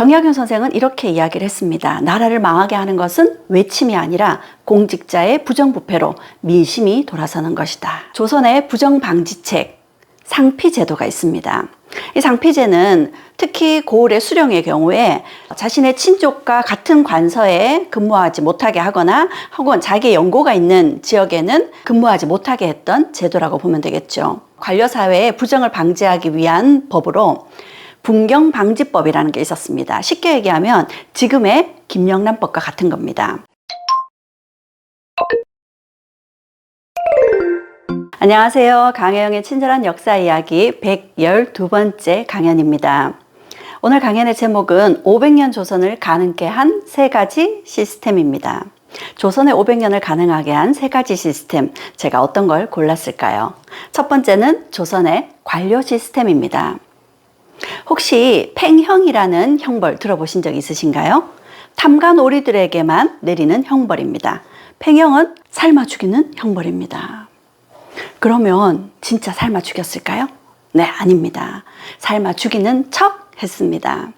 정약용 선생은 이렇게 이야기를 했습니다. 나라를 망하게 하는 것은 외침이 아니라 공직자의 부정부패로 민심이 돌아서는 것이다. 조선의 부정방지책 상피제도가 있습니다. 이 상피제는 특히 고을의 수령의 경우에 자신의 친족과 같은 관서에 근무하지 못하게 하거나 혹은 자기의 연고가 있는 지역에는 근무하지 못하게 했던 제도라고 보면 되겠죠. 관료사회의 부정을 방지하기 위한 법으로 분경 방지법이라는 게 있었습니다. 쉽게 얘기하면 지금의 김영란법과 같은 겁니다. 안녕하세요. 강혜영의 친절한 역사 이야기 112번째 강연입니다. 오늘 강연의 제목은 500년 조선을 가능케 한 세 가지 시스템입니다. 조선의 500년을 가능하게 한 세 가지 시스템, 제가 어떤 걸 골랐을까요? 첫 번째는 조선의 관료 시스템입니다. 혹시 팽형이라는 형벌 들어보신 적 있으신가요? 탐관오리들에게만 내리는 형벌입니다. 팽형은 삶아 죽이는 형벌입니다. 그러면 진짜 삶아 죽였을까요? 네, 아닙니다. 삶아 죽이는 척 했습니다.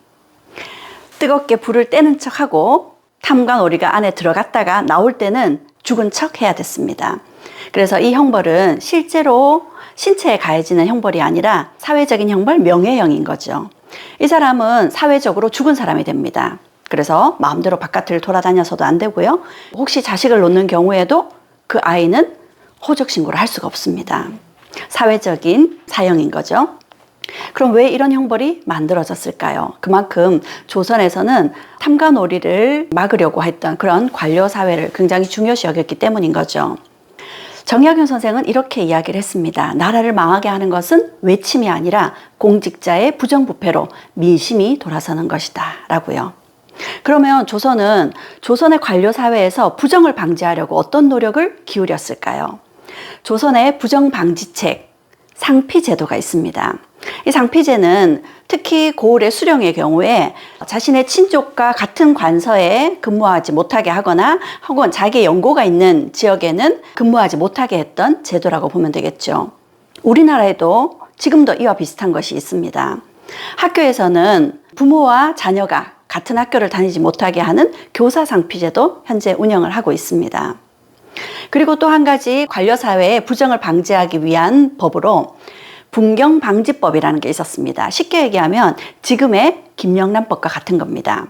뜨겁게 불을 떼는 척 하고 탐관오리가 안에 들어갔다가 나올 때는 죽은 척 해야 됐습니다. 그래서 이 형벌은 실제로 신체에 가해지는 형벌이 아니라 사회적인 형벌 명예형인 거죠. 이 사람은 사회적으로 죽은 사람이 됩니다. 그래서 마음대로 바깥을 돌아다녀서도 안 되고요. 혹시 자식을 놓는 경우에도 그 아이는 호적 신고를 할 수가 없습니다. 사회적인 사형인 거죠. 그럼 왜 이런 형벌이 만들어졌을까요? 그만큼 조선에서는 탐관오리를 막으려고 했던 그런 관료 사회를 굉장히 중요시 여겼기 때문인 거죠. 정약용 선생은 이렇게 이야기를 했습니다. 나라를 망하게 하는 것은 외침이 아니라 공직자의 부정부패로 민심이 돌아서는 것이다. 라고요. 그러면 조선은 조선의 관료 사회에서 부정을 방지하려고 어떤 노력을 기울였을까요? 조선의 부정 방지책 상피제도가 있습니다. 이 상피제는 특히 고을의 수령의 경우에 자신의 친족과 같은 관서에 근무하지 못하게 하거나 혹은 자기의 연고가 있는 지역에는 근무하지 못하게 했던 제도라고 보면 되겠죠. 우리나라에도 지금도 이와 비슷한 것이 있습니다. 학교에서는 부모와 자녀가 같은 학교를 다니지 못하게 하는 교사 상피제도 현재 운영을 하고 있습니다. 그리고 또 한 가지 관료사회의 부정을 방지하기 위한 법으로 분경방지법이라는 게 있었습니다. 쉽게 얘기하면 지금의 김영란법과 같은 겁니다.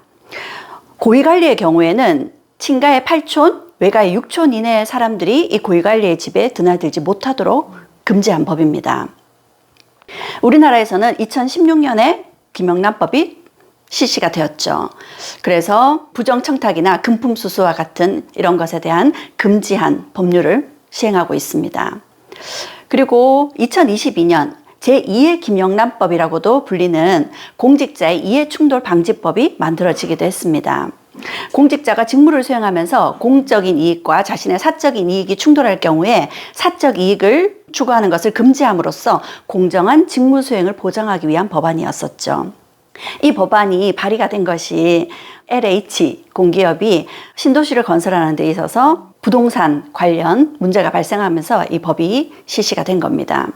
고위관리의 경우에는 친가의 8촌, 외가의 6촌 이내의 사람들이 이 고위관리의 집에 드나들지 못하도록 금지한 법입니다. 우리나라에서는 2016년에 김영란법이 실시가 되었죠. 그래서 부정청탁이나 금품수수와 같은 이런 것에 대한 금지한 법률을 시행하고 있습니다. 그리고 2022년 제2의 김영란법이라고도 불리는 공직자의 이해충돌 방지법이 만들어지기도 했습니다. 공직자가 직무를 수행하면서 공적인 이익과 자신의 사적인 이익이 충돌할 경우에 사적 이익을 추구하는 것을 금지함으로써 공정한 직무 수행을 보장하기 위한 법안이었었죠. 이 법안이 발의가 된 것이 LH 공기업이 신도시를 건설하는 데 있어서 부동산 관련 문제가 발생하면서 이 법이 실시가 된 겁니다.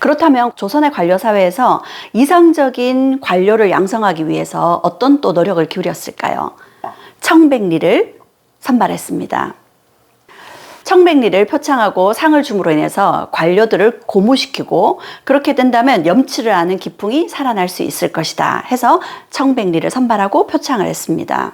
그렇다면 조선의 관료 사회에서 이상적인 관료를 양성하기 위해서 어떤 또 노력을 기울였을까요? 청백리를 선발했습니다. 청백리를 표창하고 상을 줌으로 인해서 관료들을 고무시키고 그렇게 된다면 염치를 아는 기풍이 살아날 수 있을 것이다 해서 청백리를 선발하고 표창을 했습니다.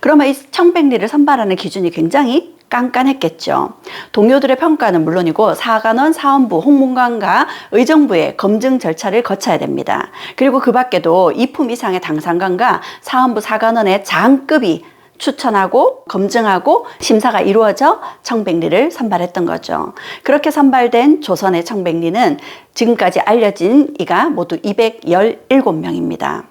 그러면 이 청백리를 선발하는 기준이 굉장히 깐깐했겠죠. 동료들의 평가는 물론이고 사관원, 사원부, 홍문관과 의정부의 검증 절차를 거쳐야 됩니다. 그리고 그 밖에도 이품 이상의 당상관과 사원부, 사관원의 장급이 추천하고 검증하고 심사가 이루어져 청백리를 선발했던 거죠. 그렇게 선발된 조선의 청백리는 지금까지 알려진 이가 모두 217명입니다.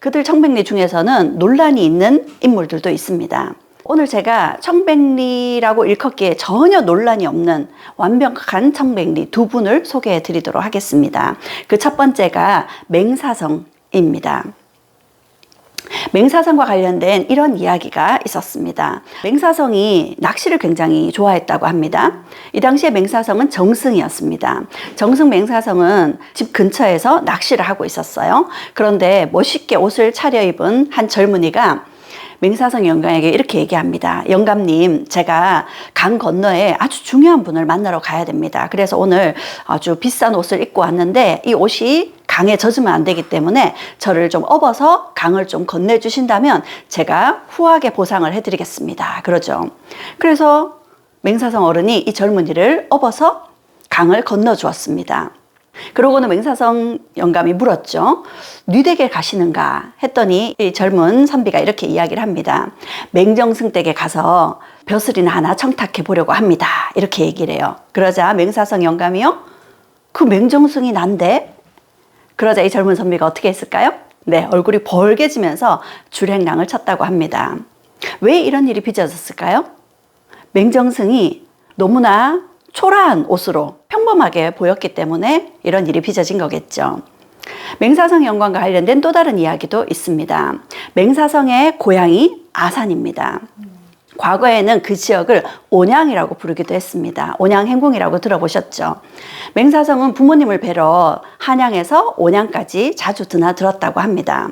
그들 청백리 중에서는 논란이 있는 인물들도 있습니다. 오늘 제가 청백리라고 일컫기에 전혀 논란이 없는 완벽한 청백리 두 분을 소개해 드리도록 하겠습니다. 그 첫 번째가 맹사성입니다. 맹사성과 관련된 이런 이야기가 있었습니다. 맹사성이 낚시를 굉장히 좋아했다고 합니다. 이 당시에 맹사성은 정승이었습니다. 정승 맹사성은 집 근처에서 낚시를 하고 있었어요. 그런데 멋있게 옷을 차려입은 한 젊은이가 맹사성 영감에게 이렇게 얘기합니다. 영감님, 제가 강 건너에 아주 중요한 분을 만나러 가야 됩니다. 그래서 오늘 아주 비싼 옷을 입고 왔는데 이 옷이 강에 젖으면 안 되기 때문에 저를 좀 업어서 강을 좀 건네주신다면 제가 후하게 보상을 해드리겠습니다. 그러죠. 그래서 맹사성 어른이 이 젊은이를 업어서 강을 건너 주었습니다. 그러고는 맹사성 영감이 물었죠. 뉘댁에 가시는가 했더니 이 젊은 선비가 이렇게 이야기를 합니다. 맹정승 댁에 가서 벼슬이나 하나 청탁해 보려고 합니다. 이렇게 얘기를 해요. 그러자 맹사성 영감이요. 그 맹정승이 난데? 그러자 이 젊은 선비가 어떻게 했을까요? 네, 얼굴이 벌개지면서 줄행랑을 쳤다고 합니다. 왜 이런 일이 빚어졌을까요? 맹정승이 너무나 초라한 옷으로 평범하게 보였기 때문에 이런 일이 빚어진 거겠죠. 맹사성 영광과 관련된 또 다른 이야기도 있습니다. 맹사성의 고향이 아산입니다. 과거에는 그 지역을 온양이라고 부르기도 했습니다. 온양 행궁이라고 들어보셨죠? 맹사성은 부모님을 뵈러 한양에서 온양까지 자주 드나들었다고 합니다.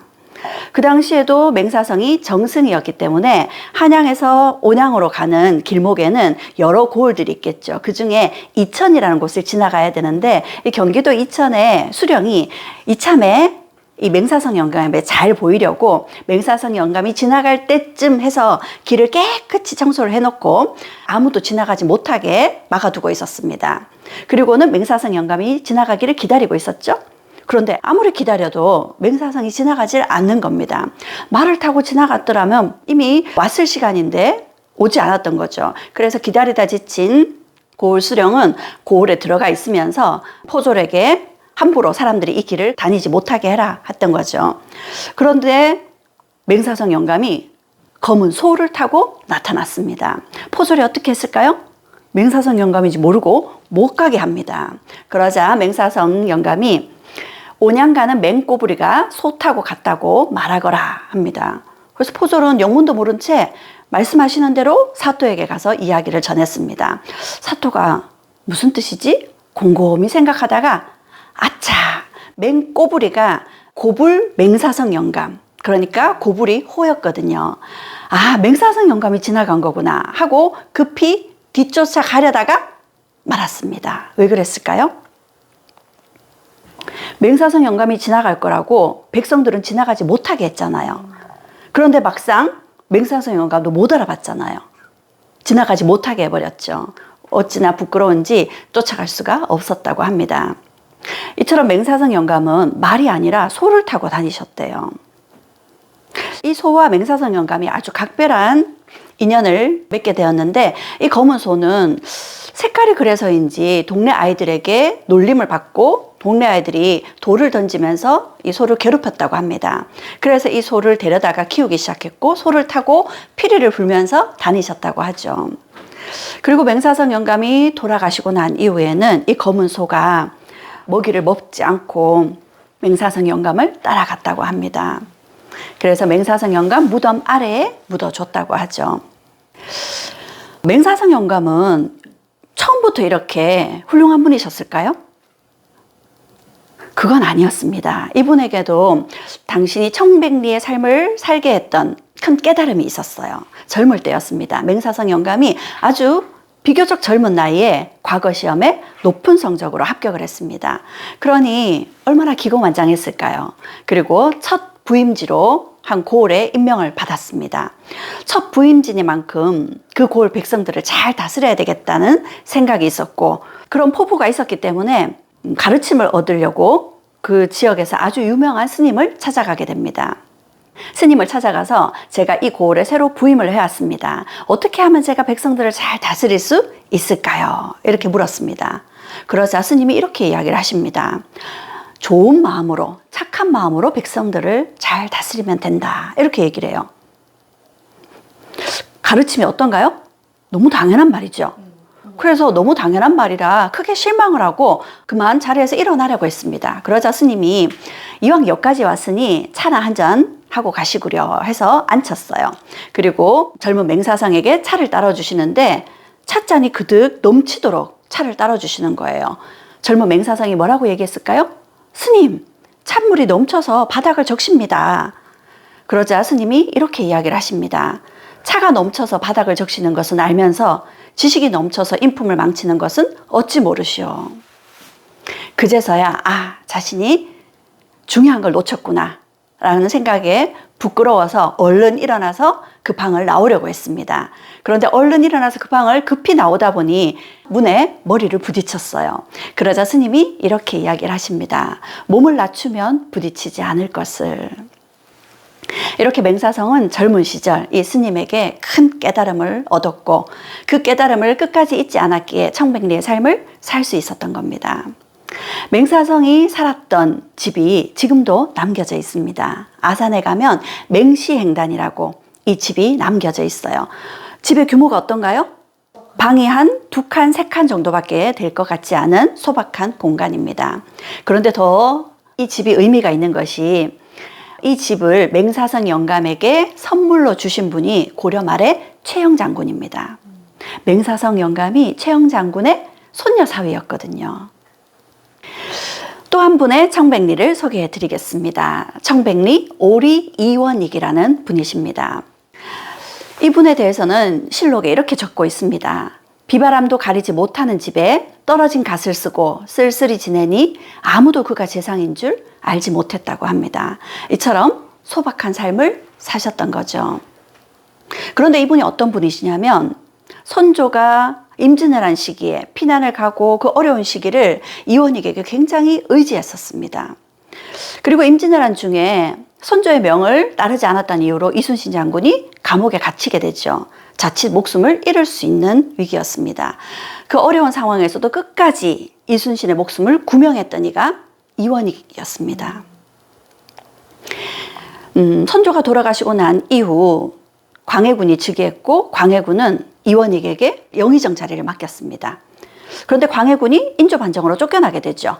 그 당시에도 맹사성이 정승이었기 때문에 한양에서 온양으로 가는 길목에는 여러 고을들이 있겠죠. 그 중에 이천이라는 곳을 지나가야 되는데 이 경기도 이천의 수령이 이참에 이 맹사성 영감에 잘 보이려고 맹사성 영감이 지나갈 때쯤 해서 길을 깨끗이 청소를 해놓고 아무도 지나가지 못하게 막아두고 있었습니다. 그리고는 맹사성 영감이 지나가기를 기다리고 있었죠. 그런데 아무리 기다려도 맹사성이 지나가질 않는 겁니다. 말을 타고 지나갔더라면 이미 왔을 시간인데 오지 않았던 거죠. 그래서 기다리다 지친 고을 수령은 고을에 들어가 있으면서 포졸에게 함부로 사람들이 이 길을 다니지 못하게 해라 했던 거죠. 그런데 맹사성 영감이 검은 소를 타고 나타났습니다. 포졸이 어떻게 했을까요? 맹사성 영감인지 모르고 못 가게 합니다. 그러자 맹사성 영감이 온양 가는 맹꼬부리가 소 타고 갔다고 말하거라 합니다. 그래서 포졸은 영문도 모른 채 말씀하시는 대로 사토에게 가서 이야기를 전했습니다. 사토가 무슨 뜻이지? 곰곰이 생각하다가 아차 맹꼬부리가 고불 맹사성 영감 그러니까 고불이 호였거든요. 아 맹사성 영감이 지나간 거구나 하고 급히 뒤쫓아 가려다가 말았습니다. 왜 그랬을까요? 맹사성 영감이 지나갈 거라고 백성들은 지나가지 못하게 했잖아요. 그런데 막상 맹사성 영감도 못 알아봤잖아요. 지나가지 못하게 해버렸죠. 어찌나 부끄러운지 쫓아갈 수가 없었다고 합니다. 이처럼 맹사성 영감은 말이 아니라 소를 타고 다니셨대요. 이 소와 맹사성 영감이 아주 각별한 인연을 맺게 되었는데 이 검은 소는 색깔이 그래서인지 동네 아이들에게 놀림을 받고 동네 아이들이 돌을 던지면서 이 소를 괴롭혔다고 합니다. 그래서 이 소를 데려다가 키우기 시작했고 소를 타고 피리를 불면서 다니셨다고 하죠. 그리고 맹사성 영감이 돌아가시고 난 이후에는 이 검은 소가 먹이를 먹지 않고 맹사성 영감을 따라갔다고 합니다. 그래서 맹사성 영감 무덤 아래에 묻어줬다고 하죠. 맹사성 영감은 처음부터 이렇게 훌륭한 분이셨을까요? 그건 아니었습니다. 이분에게도 당신이 청백리의 삶을 살게 했던 큰 깨달음이 있었어요. 젊을 때였습니다. 맹사성 영감이 아주 비교적 젊은 나이에 과거 시험에 높은 성적으로 합격을 했습니다. 그러니 얼마나 기고만장했을까요? 그리고 첫 부임지로 한 고을에 임명을 받았습니다. 첫 부임지니만큼 그 고을 백성들을 잘 다스려야 되겠다는 생각이 있었고 그런 포부가 있었기 때문에 가르침을 얻으려고 그 지역에서 아주 유명한 스님을 찾아가게 됩니다. 스님을 찾아가서 제가 이 고을에 새로 부임을 해왔습니다. 어떻게 하면 제가 백성들을 잘 다스릴 수 있을까요? 이렇게 물었습니다. 그러자 스님이 이렇게 이야기를 하십니다. 좋은 마음으로, 착한 마음으로 백성들을 잘 다스리면 된다. 이렇게 얘기를 해요. 가르침이 어떤가요? 너무 당연한 말이죠. 그래서 너무 당연한 말이라 크게 실망을 하고 그만 자리에서 일어나려고 했습니다. 그러자 스님이 이왕 여기까지 왔으니 차나 한 잔 하고 가시구려 해서 앉혔어요. 그리고 젊은 맹사성에게 차를 따라주시는데 찻잔이 그득 넘치도록 차를 따라주시는 거예요. 젊은 맹사성이 뭐라고 얘기했을까요? 스님, 찬물이 넘쳐서 바닥을 적십니다. 그러자 스님이 이렇게 이야기를 하십니다. 차가 넘쳐서 바닥을 적시는 것은 알면서 지식이 넘쳐서 인품을 망치는 것은 어찌 모르시오. 그제서야 아 자신이 중요한 걸 놓쳤구나 라는 생각에 부끄러워서 얼른 일어나서 그 방을 나오려고 했습니다. 그런데 얼른 일어나서 그 방을 급히 나오다 보니 문에 머리를 부딪혔어요. 그러자 스님이 이렇게 이야기를 하십니다. 몸을 낮추면 부딪히지 않을 것을. 이렇게 맹사성은 젊은 시절 이 스님에게 큰 깨달음을 얻었고 그 깨달음을 끝까지 잊지 않았기에 청백리의 삶을 살 수 있었던 겁니다. 맹사성이 살았던 집이 지금도 남겨져 있습니다. 아산에 가면 맹시행단이라고 이 집이 남겨져 있어요. 집의 규모가 어떤가요? 방이 한 두 칸, 세 칸 정도밖에 될 것 같지 않은 소박한 공간입니다. 그런데 더 이 집이 의미가 있는 것이 이 집을 맹사성 영감에게 선물로 주신 분이 고려 말의 최영 장군입니다. 맹사성 영감이 최영 장군의 손녀 사위였거든요. 또 한 분의 청백리를 소개해 드리겠습니다. 청백리 오리 이원익이라는 분이십니다. 이분에 대해서는 실록에 이렇게 적고 있습니다. 비바람도 가리지 못하는 집에 떨어진 갓을 쓰고 쓸쓸히 지내니 아무도 그가 재상인 줄 알지 못했다고 합니다. 이처럼 소박한 삶을 사셨던 거죠. 그런데 이분이 어떤 분이시냐면 선조가 임진을 한 시기에 피난을 가고 그 어려운 시기를 이원익에게 굉장히 의지했었습니다. 그리고 임진을 한 중에 선조의 명을 따르지 않았다는 이유로 이순신 장군이 감옥에 갇히게 되죠. 자칫 목숨을 잃을 수 있는 위기였습니다. 그 어려운 상황에서도 끝까지 이순신의 목숨을 구명했던 이가 이원익이었습니다. 음, 선조가 돌아가시고 난 이후 광해군이 즉위했고 광해군은 이원익에게 영의정 자리를 맡겼습니다. 그런데 광해군이 인조 반정으로 쫓겨나게 되죠.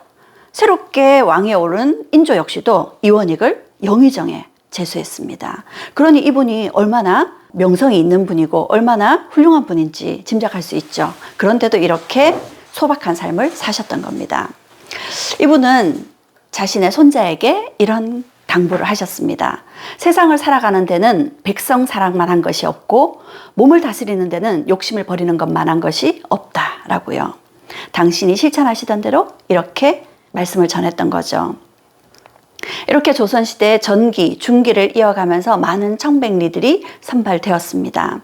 새롭게 왕에 오른 인조 역시도 이원익을 영의정에 제수했습니다. 그러니 이분이 얼마나 명성이 있는 분이고 얼마나 훌륭한 분인지 짐작할 수 있죠. 그런데도 이렇게 소박한 삶을 사셨던 겁니다. 이분은 자신의 손자에게 이런 당부를 하셨습니다. 세상을 살아가는 데는 백성 사랑만 한 것이 없고 몸을 다스리는 데는 욕심을 버리는 것만 한 것이 없다라고요. 당신이 실천하시던 대로 이렇게 말씀을 전했던 거죠. 이렇게 조선시대 전기, 중기를 이어가면서 많은 청백리들이 선발되었습니다.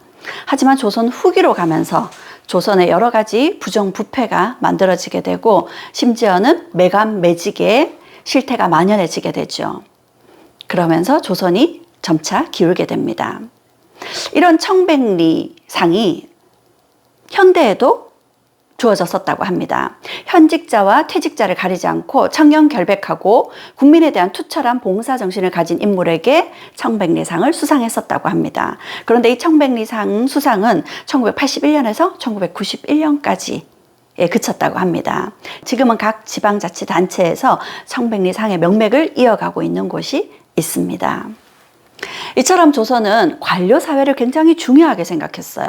하지만 조선 후기로 가면서 조선의 여러 가지 부정부패가 만들어지게 되고 심지어는 매감 매직의 실태가 만연해지게 되죠. 그러면서 조선이 점차 기울게 됩니다. 이런 청백리 상이 현대에도 주어졌었다고 합니다. 현직자와 퇴직자를 가리지 않고 청년 결백하고 국민에 대한 투철한 봉사 정신을 가진 인물에게 청백리상을 수상했었다고 합니다. 그런데 이 청백리상 수상은 1981년에서 1991년까지 에 그쳤다고 합니다. 지금은 각 지방자치단체에서 청백리상의 명맥을 이어가고 있는 곳이 있습니다. 이처럼 조선은 관료 사회를 굉장히 중요하게 생각했어요.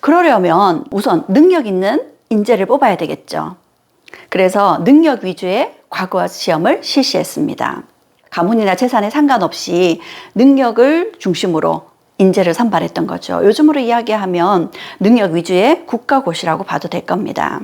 그러려면 우선 능력 있는 인재를 뽑아야 되겠죠. 그래서 능력 위주의 과거 시험을 실시했습니다. 가문이나 재산에 상관없이 능력을 중심으로 인재를 선발했던 거죠. 요즘으로 이야기하면 능력 위주의 국가고시라고 봐도 될 겁니다.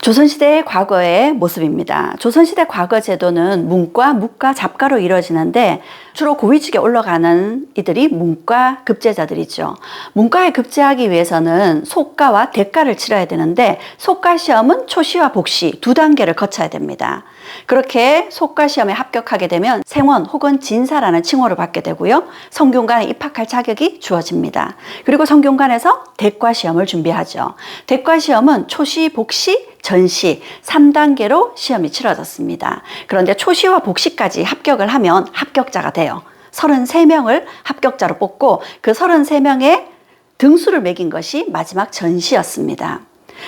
조선시대의 과거의 모습입니다. 조선시대 과거 제도는 문과, 무과, 잡과로 이루어지는데 주로 고위직에 올라가는 이들이 문과 급제자들이죠. 문과에 급제하기 위해서는 속과와 대과를 치러야 되는데 속과 시험은 초시와 복시 두 단계를 거쳐야 됩니다. 그렇게 속과 시험에 합격하게 되면 생원 혹은 진사라는 칭호를 받게 되고요. 성균관에 입학할 자격이 주어집니다. 그리고 성균관에서 대과 시험을 준비하죠. 대과 시험은 초시, 복시, 전시 3단계로 시험이 치러졌습니다. 그런데 초시와 복시까지 합격을 하면 합격자가 돼요. 33명을 합격자로 뽑고 그 33명의 등수를 매긴 것이 마지막 전시였습니다.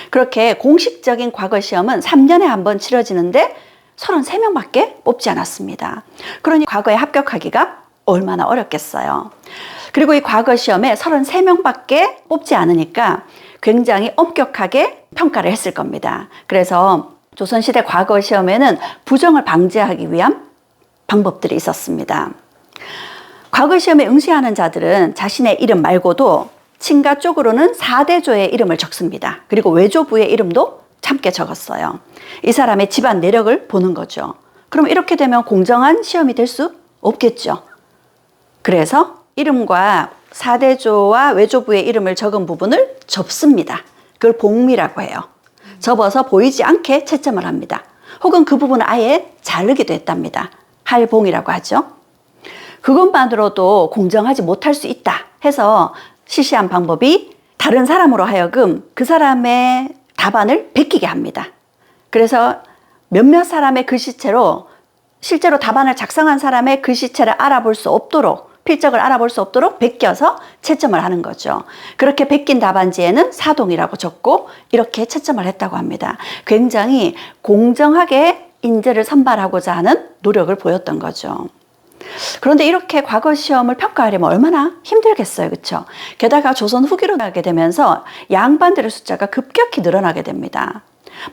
그렇게 공식적인 과거 시험은 3년에 한 번 치러지는데 33명밖에 뽑지 않았습니다. 그러니 과거에 합격하기가 얼마나 어렵겠어요. 그리고 이 과거 시험에 33명밖에 뽑지 않으니까 굉장히 엄격하게 평가를 했을 겁니다. 그래서 조선시대 과거 시험에는 부정을 방지하기 위한 방법들이 있었습니다. 과거 시험에 응시하는 자들은 자신의 이름 말고도 친가 쪽으로는 4대조의 이름을 적습니다. 그리고 외조부의 이름도 함께 적었어요. 이 사람의 집안 내력을 보는 거죠. 그럼 이렇게 되면 공정한 시험이 될 수 없겠죠. 그래서 이름과 4대조와 외조부의 이름을 적은 부분을 접습니다. 그걸 복미라고 해요. 접어서 보이지 않게 채점을 합니다. 혹은 그 부분을 아예 자르기도 했답니다. 할봉이라고 하죠. 그것만으로도 공정하지 못할 수 있다 해서 실시한 방법이 다른 사람으로 하여금 그 사람의 답안을 베끼게 합니다. 그래서 몇몇 사람의 글씨체로 실제로 답안을 작성한 사람의 글씨체를 알아볼 수 없도록 필적을 알아볼 수 없도록 베껴서 채점을 하는 거죠. 그렇게 베낀 답안지에는 사동이라고 적고 이렇게 채점을 했다고 합니다. 굉장히 공정하게 인재를 선발하고자 하는 노력을 보였던 거죠. 그런데 이렇게 과거 시험을 평가하려면 얼마나 힘들겠어요. 그렇죠? 게다가 조선 후기로 가게 되면서 양반들의 숫자가 급격히 늘어나게 됩니다.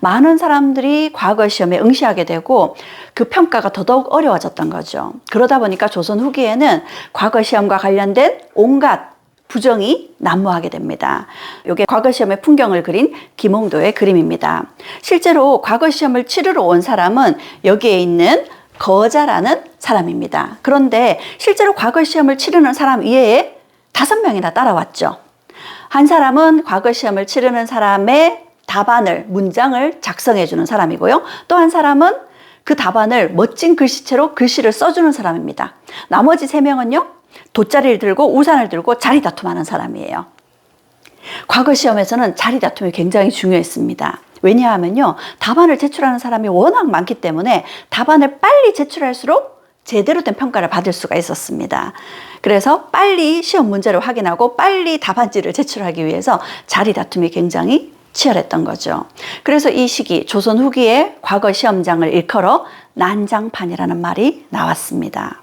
많은 사람들이 과거 시험에 응시하게 되고 그 평가가 더더욱 어려워졌던 거죠. 그러다 보니까 조선 후기에는 과거 시험과 관련된 온갖 부정이 난무하게 됩니다. 이게 과거 시험의 풍경을 그린 김홍도의 그림입니다. 실제로 과거 시험을 치르러 온 사람은 여기에 있는 거자라는 사람입니다. 그런데 실제로 과거 시험을 치르는 사람 이외에 다섯 명이나 따라왔죠. 한 사람은 과거 시험을 치르는 사람의 답안을, 문장을 작성해 주는 사람이고요. 또 한 사람은 그 답안을 멋진 글씨체로 글씨를 써주는 사람입니다. 나머지 세 명은요, 돗자리를 들고 우산을 들고 자리 다툼하는 사람이에요. 과거 시험에서는 자리 다툼이 굉장히 중요했습니다. 왜냐하면요, 답안을 제출하는 사람이 워낙 많기 때문에 답안을 빨리 제출할수록 제대로 된 평가를 받을 수가 있었습니다. 그래서 빨리 시험 문제를 확인하고 빨리 답안지를 제출하기 위해서 자리 다툼이 굉장히 치열했던 거죠. 그래서 이 시기 조선 후기에 과거 시험장을 일컬어 난장판이라는 말이 나왔습니다.